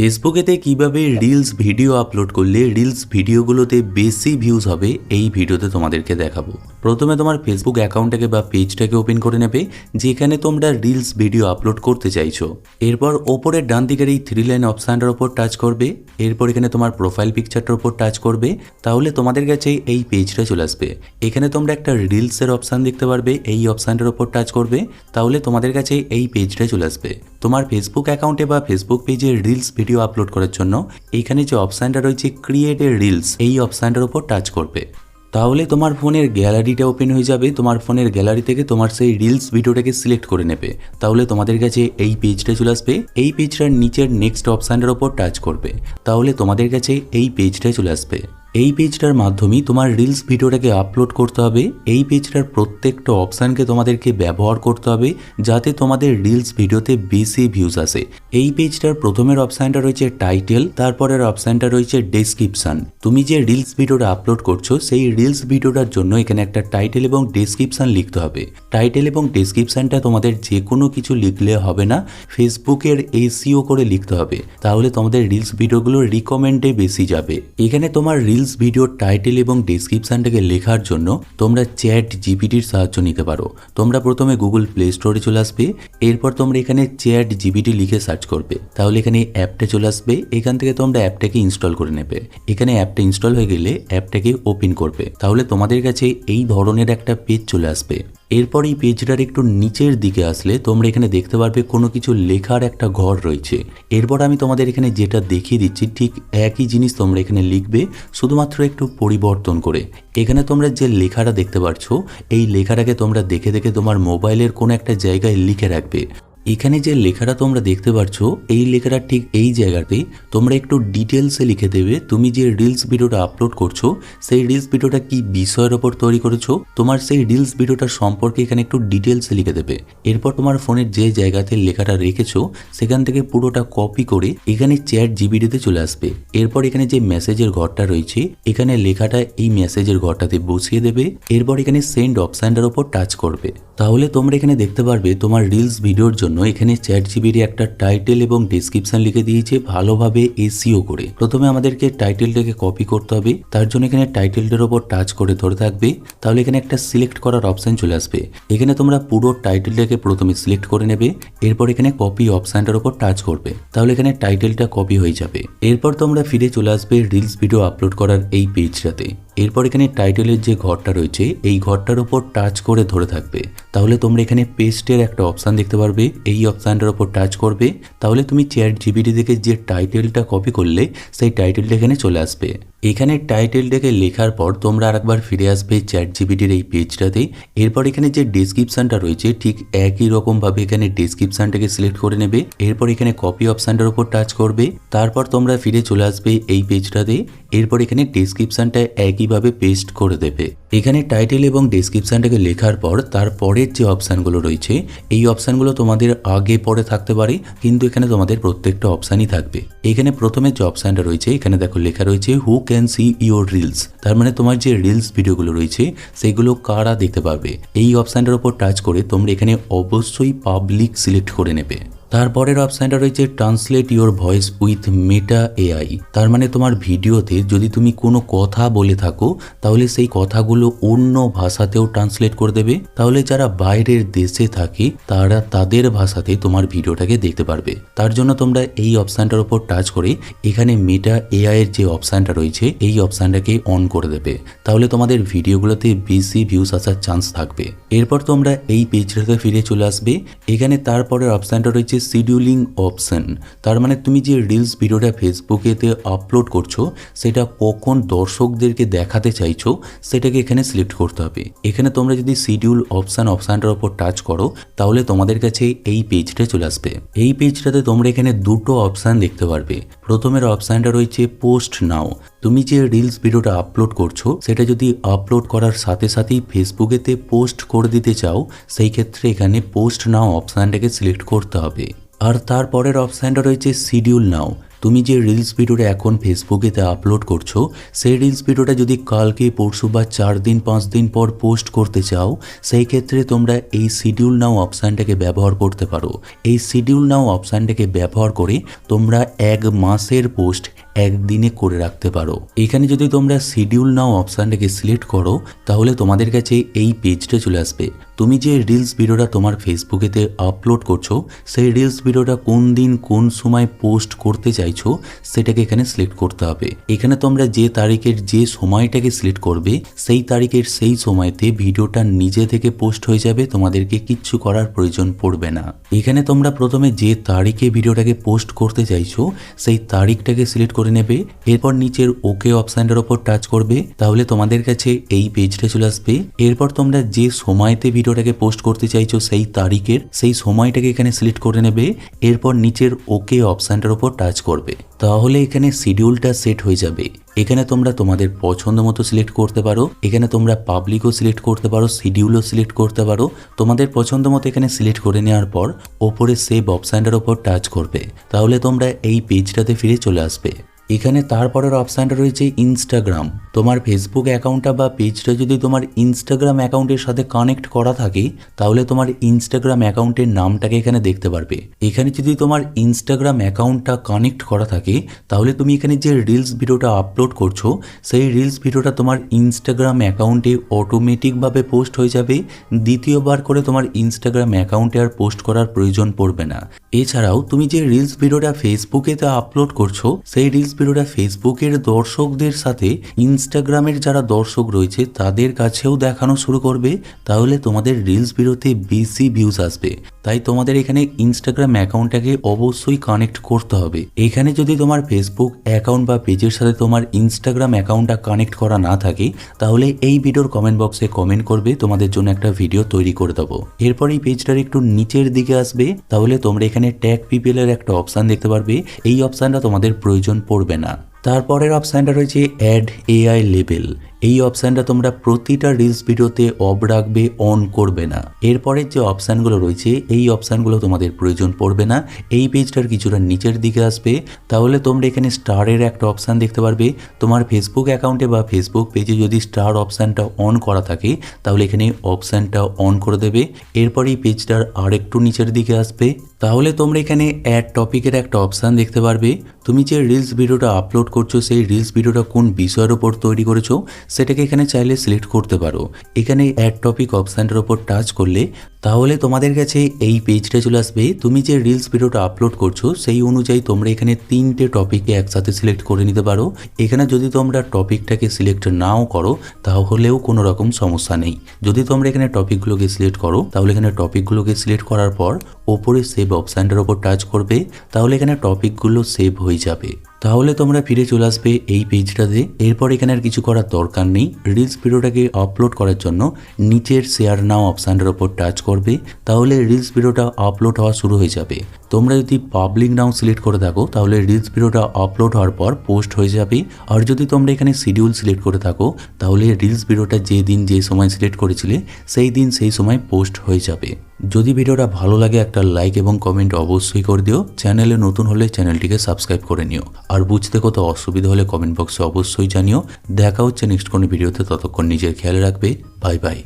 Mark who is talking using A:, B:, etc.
A: ফেসবুকেতে কীভাবে reels video upload করলে reels ভিডিওগুলোতে বেশি ভিউজ হবে, এই ভিডিওতে তোমাদেরকে দেখাবো। প্রথমে তোমার ফেসবুক অ্যাকাউন্টটাকে বা পেজটাকে ওপেন করে নেবে, যেখানে তোমরা রিলস ভিডিও আপলোড করতে চাইছো। এরপর ওপরের ডান দিকের এই থ্রি লাইন অপশানটার ওপর টাচ করবে, এরপর এখানে তোমার প্রোফাইল পিকচারটার ওপর টাচ করবে, তাহলে তোমাদের কাছে এই পেজটা চলে আসবে। এখানে তোমরা একটা রিলসের অপশান দেখতে পারবে, এই অপশানটার ওপর টাচ করবে, তাহলে তোমাদের কাছে এই পেজটা চলে আসবে। তোমার ফেসবুক অ্যাকাউন্টে বা ফেসবুক পেজে রিলস ভিডিও আপলোড করার জন্য এইখানে যে অপশানটা রয়েছে ক্রিয়েট এ রিলস এই অপশানটার উপর টাচ করবে। তাহলে তোমার ফোনের গ্যালারিটা ওপেন হয়ে যাবে, তোমার ফোনের গ্যালারি থেকে তোমার সেই রিলস ভিডিওটাকে সিলেক্ট করে নেবে। তাহলে তোমাদের কাছে এই পেজটা চলে আসবে, এই পেজটার নিচের নেক্সট অপশানটার ওপর টাচ করবে। তাহলে তোমাদের কাছে এই পেজটা চলে আসবে। এই পেজটার মাধ্যমে তোমার রিলস ভিডিওটাকে আপলোড করতে হবে। এই পেজটার প্রত্যেকটা অপশানকে তোমাদেরকে ব্যবহার করতে হবে যাতে তোমাদের রিলস ভিডিওতে বেশি ভিউজ আসে। এই পেজটার প্রথমের অপশানটা রয়েছে টাইটেল তারপরের অপশানটা রয়েছে ডেসক্রিপশন তুমি যে রিলস ভিডিওটা আপলোড করছ, সেই রিলস ভিডিওটার জন্য এখানে একটা টাইটেল এবং ডেসক্রিপশন লিখতে হবে। টাইটেল এবং ডেসক্রিপশনটা তোমাদের যে কোনো কিছু লিখলে হবে না ফেসবুকের এসিও করে লিখতে হবে। তাহলে তোমাদের রিলস ভিডিওগুলো রিকমেন্ডে বেশি যাবে। এখানে তোমার রিলস ভিডিওর টাইটেল এবং ডিসক্রিপশানটাকে লেখার জন্য তোমরা চ্যাট জিপিটির সাহায্য নিতে পারো। তোমরা প্রথমে গুগল প্লে স্টোরে চলে আসবে, এরপর তোমরা এখানে চ্যাট জিপিটি লিখে সার্চ করবে। তাহলে এখানে অ্যাপটা চলে আসবে, এখান থেকে তোমরা অ্যাপটাকে ইনস্টল করে নেবে। এখানে অ্যাপটা ইনস্টল হয়ে গেলে অ্যাপটাকে ওপেন করবে। তাহলে তোমাদের কাছে এই ধরনের একটা পেজ চলে আসবে। এরপর এই পেজটার একটু নিচের দিকে আসলে তোমরা এখানে দেখতে পারবে কোনো কিছু লেখার একটা ঘর রয়েছে। এরপর আমি তোমাদের এখানে যেটা দেখিয়ে দিচ্ছি, ঠিক একই জিনিস তোমরা এখানে লিখবে, শুধুমাত্র একটু পরিবর্তন করে। এখানে তোমরা যে লেখাটা দেখতে পাচ্ছ এই লেখাটাকে তোমরা দেখে দেখে তোমার মোবাইলের কোনো একটা জায়গায় লিখে রাখবে। এখানে যে লেখাটা তোমরা দেখতে পাচ্ছ এই লেখাটা ঠিক এই জায়গাতে তোমরা একটু ডিটেলসে লিখে দেবে। তুমি যে রিলস ভিডিওটা আপলোড করছ, সেই রিলস ভিডিওটা কি বিষয়ের ওপর তৈরি করেছ? তোমার সেই রিলস ভিডিওটা সম্পর্কে এখানে একটু ডিটেলসে লিখে দেবে। এরপর তোমার ফোনের যে জায়গাতে লেখাটা রেখেছো, সেখান থেকে পুরোটা কপি করে এখানে চ্যাট জিবিডিতে চলে আসবে। এরপর এখানে যে মেসেজের ঘরটা রয়েছে, এখানে লেখাটা এই মেসেজের ঘরটাতে বসিয়ে দেবে। এরপর এখানে সেন্ড অপশানটার ওপর টাচ করবে। তাহলে তোমরা এখানে দেখতে পারবে তোমার রিলস ভিডিওর জন্য এখানে চ্যাট জিবির একটা টাইটেল এবং ডিসক্রিপশন লিখে দিয়েছে ভালোভাবে এসিও করে। প্রথমে আমাদেরকে টাইটেলটাকে কপি করতে হবে, তার জন্য এখানে টাইটেলটার ওপর টাচ করে ধরে থাকবে, তাহলে এখানে একটা সিলেক্ট করার অপশন চলে আসবে। এখানে তোমরা পুরো টাইটেলটাকে প্রথমে সিলেক্ট করে নেবে, এরপর এখানে কপি অপশানটার ওপর টাচ করবে, তাহলে এখানে টাইটেলটা কপি হয়ে যাবে। এরপর তোমরা ফিরে চলে আসবে রিলস ভিডিও আপলোড করার এই পেজটাতে এরপর এখানে টাইটেলের যে ঘরটা রয়েছে, এই ঘরটার উপর টাচ করে ধরে থাকবে। তাহলে তোমরা এখানে পেস্টের একটা অপশান দেখতে পারবে। এই অপশানটার উপর টাচ করবে। তাহলে তুমি চ্যাট জিবিটি থেকে যে টাইটেলটা কপি করলে, সেই টাইটেলটা এখানে চলে আসবে। এখানে টাইটেলটাকে লেখার পর তোমরা আরেকবার ফিরে আসবে চ্যাট জিবিটির এই পেজটাতে এরপর এখানে যে ডেসক্রিপশনটা রয়েছে, ঠিক একই রকমভাবে এখানে ডেসক্রিপশনটাকে সিলেক্ট করে নেবে। এরপর এখানে কপি অপশানটার উপর টাচ করবে। তারপর তোমরা ফিরে চলে আসবে এই পেজটাতে এরপর এখানে ডেসক্রিপশনটা একইভাবে পেস্ট করে দেবে। এখানে টাইটেল এবং ডেসক্রিপশনটাকে লেখার পর তারপরের যে অপশানগুলো রয়েছে, এই অপশানগুলো তোমাদের আগে পরে থাকতে পারে, কিন্তু এখানে তোমাদের প্রত্যেকটা অপশানই থাকবে। এখানে প্রথমে যে অপশানটা রয়েছে, এখানে দেখো লেখা রয়েছে who can see your reels তার মানে তোমার যে রিলস ভিডিওগুলো রয়েছে, সেগুলো কারা দেখতে পারবে? এই অপশানটার উপর টাচ করে তোমরা এখানে অবশ্যই পাবলিক সিলেক্ট করে নেবে। তারপরের অপশানটা রয়েছে translate your voice with Meta AI তার মানে তোমার ভিডিওতে যদি তুমি কোনো কথা বলে থাকো, তাহলে সেই কথাগুলো অন্য ভাষাতেও ট্রান্সলেট করে দেবে। তাহলে যারা বাইরের দেশে থাকে, তারা তাদের ভাষাতে তোমার ভিডিওটাকে দেখতে পারবে। তার জন্য তোমরা এই অপশানটার উপর টাচ করে এখানে মেটা এআই এর যে অপশানটা রয়েছে, এই অপশানটাকে অন করে দেবে। তাহলে তোমাদের ভিডিওগুলোতে বেশি ভিউজ আসার চান্স থাকবে। এরপর তোমরা এই পেজটাতে ফিরে চলে আসবে। এখানে তারপরের অপশানটা রয়েছে শিডিউলিং অপশান তার মানে তুমি যে রিলস ভিডিওটা ফেসবুকেতে আপলোড করছ, সেটা কখন দর্শকদেরকে দেখাতে চাইছো, সেটাকে এখানে সিলেক্ট করতে হবে। এখানে তোমরা যদি শিডিউল অপশান অপশানটার ওপর টাচ করো, তাহলে তোমাদের কাছে এই পেজটা চলে আসবে। এই পেজটাতে তোমরা এখানে দুটো অপশান দেখতে পারবে। প্রথমের অপশানটা রয়েছে পোস্ট নাও। তুমি যে রিলস ভিডিওটা আপলোড করছ, সেটা যদি আপলোড করার সাথে সাথেই ফেসবুকেতে পোস্ট করে দিতে চাও, সেই ক্ষেত্রে এখানে পোস্ট নাও অপশানটাকে সিলেক্ট করতে হবে। আর তারপরের অপশানটা রয়েছে শিডিউল নাও। তুমি যে রিলস ভিডিওটা এখন ফেসবুকেতে আপলোড করছ, সেই রিলস ভিডিওটা যদি কালকে, পরশু বা চার দিন, পাঁচ দিন পর পোস্ট করতে চাও, সেই ক্ষেত্রে তোমরা এই শিডিউল নাও অপশানটাকে ব্যবহার করতে পারো। এই শিডিউল নাও অপশানটাকে ব্যবহার করে তোমরা এক মাসের পোস্ট একদিনে করে রাখতে পারো। এখানে যদি তোমরা শিডিউল নাও অপশানটাকে সিলেক্ট করো, তাহলে তোমাদের কাছে এই পেজটা চলে আসবে। তুমি যে রিলস ভিডিওটা তোমার ফেসবুকেতে আপলোড করছ, সেই রিলস ভিডিওটা কোন দিন কোন সময় পোস্ট করতে চাইছো, সেটাকে এখানে সিলেক্ট করতে হবে। এখানে তোমরা যে তারিখের যে সময়টাকে সিলেক্ট করবে, সেই তারিখের সেই সময়তে ভিডিওটা নিজে থেকে পোস্ট হয়ে যাবে, তোমাদেরকে কিচ্ছু করার প্রয়োজন পড়বে না। এখানে তোমরা প্রথমে যে তারিখে ভিডিওটাকে পোস্ট করতে চাইছো, সেই তারিখটাকে সিলেক্ট করে নেবে, এরপর নিচের ওকে অপশানটার ওপর টাচ করবে, তাহলে তোমাদের কাছে এই পেজটা চলে আসবে। এরপর তোমরা যে সময়তে ভিডিওটাকে পোস্ট করতে চাইছো সেই তারিখের, সেই সময়টাকে এখানে সিলেক্ট করে নেবে, এরপর নিচের ওকে অপশানটার ওপর টাচ করবে। তাহলে এখানে শিডিউলটা সেট হয়ে যাবে। এখানে তোমরা তোমাদের পছন্দ মতো সিলেক্ট করতে পারো, এখানে তোমরা পাবলিকও সিলেক্ট করতে পারো শিডিউলও সিলেক্ট করতে পারো। তোমাদের পছন্দ মতো এখানে সিলেক্ট করে নেওয়ার পর, ওপরে সেভ অপশানটার ওপর টাচ করবে। তাহলে তোমরা এই পেজটাতে ফিরে চলে আসবে। এখানে তারপরের অপশানটা রয়েছে ইনস্টাগ্রাম তোমার ফেসবুক অ্যাকাউন্টটা বা পেজটা যদি তোমার ইনস্টাগ্রাম অ্যাকাউন্টের সাথে কানেক্ট করা থাকে, তাহলে তোমার ইনস্টাগ্রাম অ্যাকাউন্টের নামটাকে এখানে দেখতে পারবে। এখানে যদি তোমার ইনস্টাগ্রাম অ্যাকাউন্টটা কানেক্ট করা থাকে, তাহলে তুমি এখানে যে রিলস ভিডিওটা আপলোড করছ, সেই রিলস ভিডিওটা তোমার ইনস্টাগ্রাম অ্যাকাউন্টে অটোমেটিকভাবে পোস্ট হয়ে যাবে। দ্বিতীয়বার করে তোমার ইনস্টাগ্রাম অ্যাকাউন্টে আর পোস্ট করার প্রয়োজন পড়বে না। এছাড়াও তুমি যে রিলস ভিডিওটা ফেসবুকে তা আপলোড করছ, সেই রিলস ভিডিওটা ফেসবুকের দর্শকদের সাথে ইনস্টাগ্রামের যারা দর্শক রয়েছে, তাদের কাছেও দেখানো শুরু করবে। তাহলে তোমাদের রিলস ভিডিওতে বেশি ভিউজ আসবে। তাই তোমাদের এখানে ইনস্টাগ্রাম অ্যাকাউন্টটাকে অবশ্যই কানেক্ট করতে হবে। এখানে যদি তোমার ফেসবুক অ্যাকাউন্ট বা পেজের সাথে তোমার ইনস্টাগ্রাম অ্যাকাউন্টটা কানেক্ট করা না থাকে, তাহলে এই ভিডিওর কমেন্ট বক্সে কমেন্ট করবে, তোমাদের জন্য একটা ভিডিও তৈরি করে দেবো। এরপর এই পেজটার একটু নিচের দিকে আসবে। তাহলে তোমরা এখানে ট্যাগ পিপিএল এর একটা অপশান দেখতে পারবে। এই অপশানটা তোমাদের প্রয়োজন পড়বে। না। তারপরের অপশানটা রয়েছে অ্যাড এআই লেবেল এই অপশানটা তোমরা প্রতিটা রিলস ভিডিওতে অফ রাখবে অন করবে না। এরপরের যে অপশানগুলো রয়েছে, এই অপশানগুলো তোমাদের প্রয়োজন পড়বে না। এই পেজটার কিছুটা নিচের দিকে আসবে। তাহলে তোমরা এখানে স্টারের একটা অপশান দেখতে পারবে। তোমার ফেসবুক অ্যাকাউন্টে বা ফেসবুক পেজে যদি স্টার অপশানটা অন করা থাকে, তাহলে এখানে অপশানটা অন করে দেবে। এরপর এই পেজটার আরেকটু নিচের দিকে আসবে। তাহলে তোমরা এখানে অ্যাড টপিকের একটা অপশান দেখতে পারবে। তুমি যে রিলস ভিডিওটা আপলোড করছ, সেই রিলস ভিডিওটা কোন বিষয়ের ওপর তৈরি করেছ সেটাকে এখানে চাইলে সিলেক্ট করতে পারো। এখানে অ্যাড টপিক অপশানটার ওপর টাচ করলে তাহলে তোমাদের কাছে এই পেজটা চলে আসবে। তুমি যে রিলস ভিডিওটা আপলোড করছ, সেই অনুযায়ী তোমরা এখানে তিনটে টপিককে একসাথে সিলেক্ট করে নিতে পারো। এখানে যদি তোমরা টপিকটাকে সিলেক্ট নাও করো, তাহলেও কোনো রকম সমস্যা নেই। যদি তোমরা এখানে টপিকগুলোকে সিলেক্ট করো, তাহলে এখানে টপিকগুলোকে সিলেক্ট করার পর, ওপরে সেভ অপশানটার ওপর টাচ করবে। তাহলে এখানে টপিকগুলো সেভ হয়ে যাবে। তাহলে তোমরা ফিরে চলে আসবে এই পেজটাতে এরপর এখানে আর কিছু করার দরকার নেই। রিলস ভিডিওটাকে আপলোড করার জন্য নিচের শেয়ার নাও অপশানটার ওপর টাচ করবে। তাহলে রিলস ভিডিওটা আপলোড হওয়া শুরু হয়ে যাবে। তোমরা যদি পাবলিক নাও সিলেক্ট করে থাকো, তাহলে রিলস ভিডিওটা আপলোড হওয়ার পর পোস্ট হয়ে যাবে। আর যদি তোমরা এখানে শিডিউল সিলেক্ট করে থাকো, তাহলে রিলস ভিডিওটা যে দিন যে সময় সিলেক্ট করেছিলে, সেই দিন সেই সময় পোস্ট হয়ে যাবে। যদি ভিডিওটা ভালো লাগে একটা লাইক এবং কমেন্ট অবশ্যই করে দিও। চ্যানেলে নতুন হলে চ্যানেলটিকে সাবস্ক্রাইব করে নিও। আর বুঝতে কত অসুবিধা হলে কমেন্ট বক্সে অবশ্যই জানিও। দেখা হচ্ছে নেক্সট কোনো ভিডিওতে, ততক্ষণ নিজের খেয়াল রাখবে। Bye bye